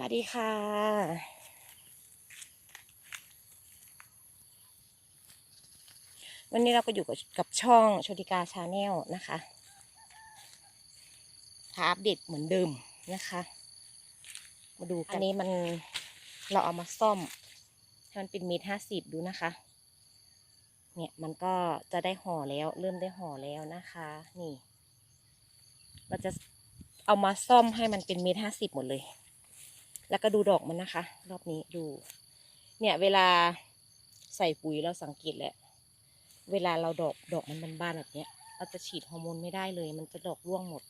วัสดีค่ะ วันนี้เราก็อยู่กับกับช่องโชติกาชาแนลนะคะพาอัปเดตเหมือนเดิมนะคะ มาดูกันอันนี้มันเราเอามาซ่อมให้มันเป็นเมตรห้าสิบดูนะคะ เนี่ยมันก็จะได้ห่อแล้ว เริ่มได้ห่อแล้วนะคะ นี่ เราจะเอามาซ่อมให้มันเป็นเมตรห้าสิบหมดเลย แล้วก็ดูดอกมันนะคะ รอบนี้ดู เนี่ยเวลาใส่ปุ๋ยเราสังเกตแหละ เวลาเราดอกดอกมันบานๆแบบเนี้ย เราจะฉีดฮอร์โมนไม่ได้เลย มันจะดอกร่วงหมด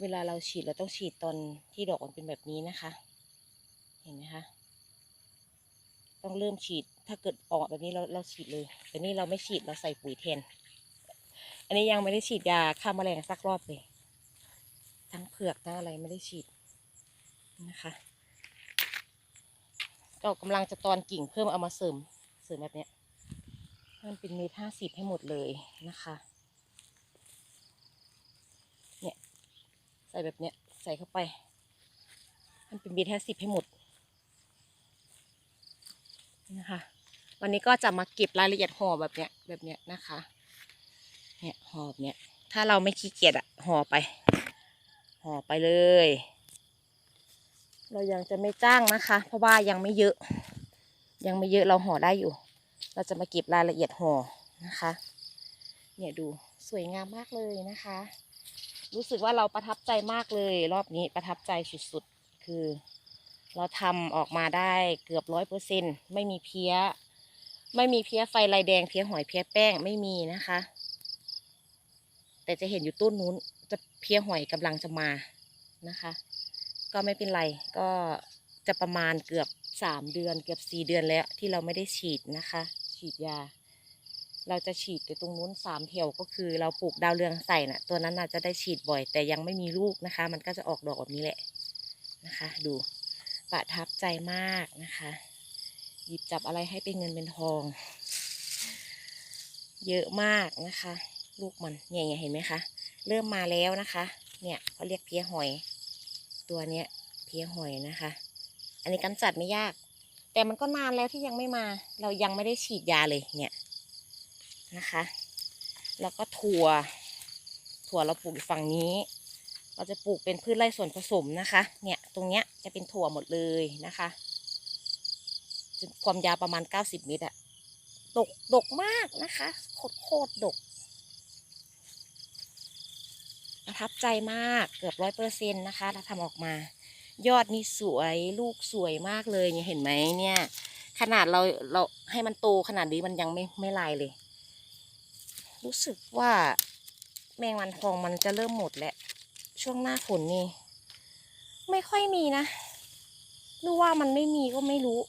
เวลาเราฉีดเราต้องฉีดตอนที่ดอกมันเป็นแบบนี้นะคะ เห็นไหมคะ ต้องเริ่มฉีด ถ้าเกิดออกแบบนี้เราเราฉีดเลย แต่นี่เราไม่ฉีดเราใส่ปุ๋ยแทน อันนี้ยังไม่ได้ฉีดยาฆ่าแมลงสักรอบเลย ทั้งเผือกทั้งอะไรไม่ได้ฉีดนะคะ ก็กำลังจะตอนกิ่งเพิ่มเอามาเสริมเสริมแบบเนี้ยมันเป็นเมตรห้าสิบให้หมดเลยนะคะเนี่ยใส่แบบเนี้ยใส่เข้าไป มันเป็นเมตรห้าสิบให้หมดนะคะวันนี้ก็จะมาเก็บรายละเอียดห่อแบบเนี้ยแบบเนี้ยนะคะ เนี่ยห่อแบบเนี้ยถ้าเราไม่ขี้เกียจอะห่อไปห่อไปเลย เรายังจะไม่จ้างนะคะ เพราะว่ายังไม่เยอะ ยังไม่เยอะเราห่อได้อยู่ เราจะมาเก็บรายละเอียดห่อนะคะ เนี่ยดูสวยงามมากเลยนะคะ รู้สึกว่าเราประทับใจมากเลย รอบนี้ประทับใจสุดๆ คือ เราทำออกมาได้เกือบร้อยเปอร์เซ็นไม่มีเพี้ย ไม่มีเพี้ยไฟลายแดงเพี้ยหอยเพี้ยแป้งไม่มีนะคะ แต่จะเห็นอยู่ต้นนู้นจะเพี้ยหอยกำลังจะมานะคะ ก็ไม่เป็นไร ก็จะประมาณเกือบสามเดือน เกือบสี่เดือนแล้วที่เราไม่ได้ฉีดนะคะ ฉีดยา เราจะฉีดแต่ตรงนู้นสามแถวก็คือ เราปลูกดาวเรืองใส่น่ะ ตัวนั้นน่าจะได้ฉีดบ่อย แต่ยังไม่มีลูกนะคะ มันก็จะออกดอกแบบนี้แหละนะคะ ดูประทับใจมากนะคะ หยิบจับอะไรให้เป็นเงินเป็นทอง เยอะมากนะคะ ลูกมันเนี่ยเห็นไหมคะ เริ่มมาแล้วนะคะ เนี่ยเขาเรียกเพี้ยหอย ตัวเนี้ยเพี้ยหอยนะคะ อันนี้กำจัดไม่ยาก แต่มันก็นานแล้วที่ยังไม่มา เรายังไม่ได้ฉีดยาเลยเนี่ยนะคะ แล้วก็ถั่ว ถั่วเราปลูกอยู่ฝั่งนี้ เราจะปลูกเป็นพืชไร่ส่วนผสมนะคะ เนี่ยตรงเนี้ยจะเป็นถั่วหมดเลยนะคะความยาวประมาณ 90 เมตรอะดกดกมากนะคะ โคตรโคตรดก ประทับใจมากเกือบร้อยเปอร์เซ็นต์นะคะ เราทำออกมา ยอดนี่สวยลูกสวยมากเลยเนี่ยเห็นไหมเนี่ย ขนาดเราเราให้มันโตขนาดนี้มันยังไม่ไม่ลายเลย รู้สึกว่าแมงวันทองมันจะเริ่มหมดแล้ว ช่วงหน้าฝนนี่ ไม่ค่อยมีนะหรือว่ามันไม่มีก็ไม่รู้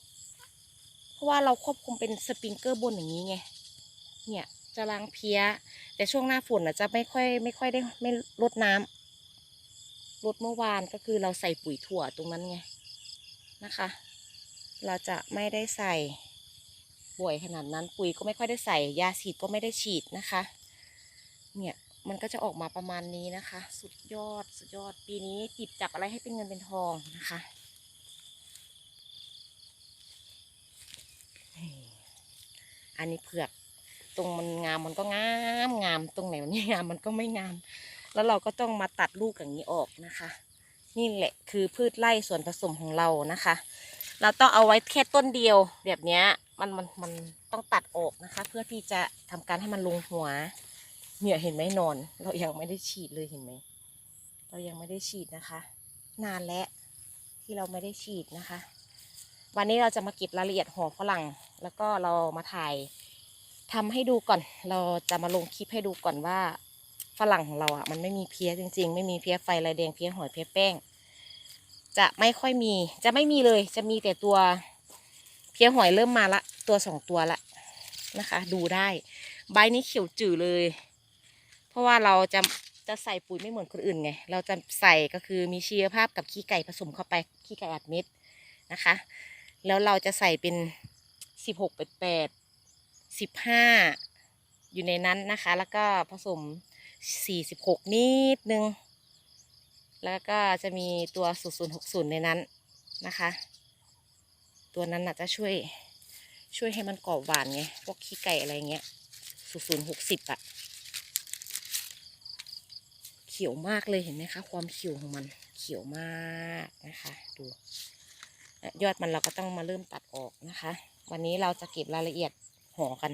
เพราะว่าเราควบคุมเป็นสปริงเกอร์บนอย่างนี้ไง เนี่ยจะล้างเพี้ย แต่ช่วงหน้าฝนอะจะไม่ค่อยไม่ค่อยได้ไม่ลดน้ำลดเมื่อวานก็คือเราใส่ปุ๋ยถั่วตรงนั้นไงนะคะ เราจะไม่ได้ใส่บ่อยขนาดนั้น ปุ๋ยก็ไม่ค่อยได้ใส่ ยาฉีดก็ไม่ได้ฉีดนะคะ เนี่ยมันก็จะออกมาประมาณนี้นะคะ สุดยอดสุดยอดปีนี้จิบจับอะไรให้เป็นเงินเป็นทองนะคะอันนี้เผือก ตรงมันงามมันก็งามงามตรงไหนมันไม่งามมันก็ไม่งาม แล้วเราก็ต้องมาตัดลูกอย่างนี้ออกนะคะ นี่แหละคือพืชไร่ส่วนผสมของเรานะคะ เราต้องเอาไว้แค่ต้นเดียว แบบนี้มันมันมันต้องตัดออกนะคะ เพื่อที่จะทำการให้มันลงหัวเนี่ยเห็นไหมนอน เรายังไม่ได้ฉีดเลยเห็นไหมเรายังไม่ได้ฉีดนะคะ นานแล้วที่เราไม่ได้ฉีดนะคะ วันนี้เราจะมาเก็บรายละเอียดห่อฝรั่ง แล้วก็เรามาถ่าย ทำให้ดูก่อน เราจะมาลงคลิปให้ดูก่อนว่าฝรั่งของเราอะมันไม่มีเพี้ยจริง ๆ ไม่มีเพี้ยไฟลายแดงเพี้ยหอยเพี้ยแป้ง จะไม่ค่อยมี จะไม่มีเลย จะมีแต่ตัวเพี้ยหอยเริ่มมาละตัวสองตัวละนะคะ ดูได้ ใบนี้เขียวจื่อเลย เพราะว่าเราจะจะใส่ปุ๋ยไม่เหมือนคนอื่นไง เราจะใส่ก็คือมีชีวภาพกับขี้ไก่ผสมเข้าไปขี้ไก่อัดเม็ดนะคะ แล้วเราจะใส่เป็นสิบหกแปดแปด สิบห้าอยู่ในนั้นนะคะ แล้วก็ผสมสี่สิบหกนิดนึง แล้วก็จะมีตัวศูนย์ศูนย์หกศูนย์ในนั้นนะคะ ตัวนั้นน่ะจะช่วยช่วยให้มันกรอบหวานไง พวกขี้ไก่อะไรเงี้ยศูนย์ศูนย์หกสิบอะเขียวมากเลยเห็นไหมคะ ความเขียวของมันเขียวมากนะคะ ดูยอดมันเราก็ต้องมาเริ่มตัดออกนะคะ วันนี้เราจะเก็บรายละเอียด ห่อกัน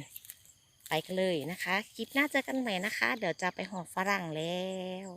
ไปกันเลยนะคะ คลิปหน้าเจอกันใหม่นะคะ เดี๋ยวจะไปห่อฝรั่งแล้ว